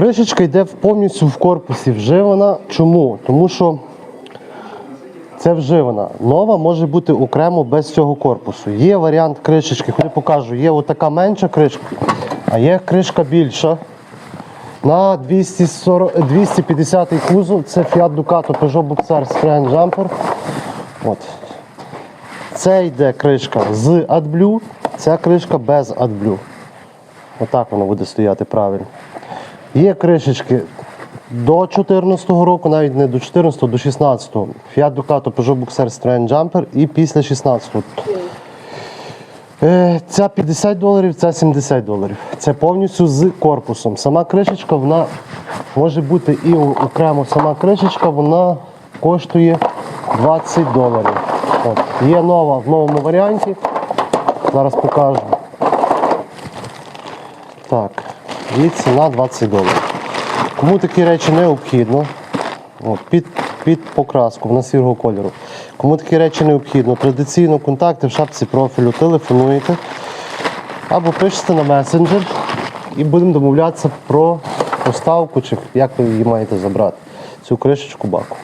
Кришечка йде повністю в корпусі вживана. Чому? Тому що це вживана. Нова може бути окремо без цього корпусу. Є варіант кришечки, хоч покажу, є отака менша кришка, а є кришка більша. На 240, 250 кузов це Fiat Ducato Peugeot Boxer Spring Jumper. От. Це йде кришка з AdBlue, ця кришка без AdBlue. Отак воно буде стояти правильно. Є кришечки до 2014 року, навіть не до 14, до 16. Fiat Ducato Peugeot Boxer Strange Jumper і після 16. Е, Ця 50 доларів, ця 70 доларів. Це повністю з корпусом. Сама кришечка, вона може бути і окремо сама кришечка, вона коштує 20 доларів. От. Є нова в новому варіанті. Зараз покажу. Так, і ціна 20 доларів. Кому такі речі необхідно, о, під, під покраску в нас сірого кольору. Кому такі речі необхідно, традиційно контакти в шапці профілю, телефонуєте або пишете на месенджер і будемо домовлятися про поставку, чи як ви її маєте забрати. Цю кришечку баку.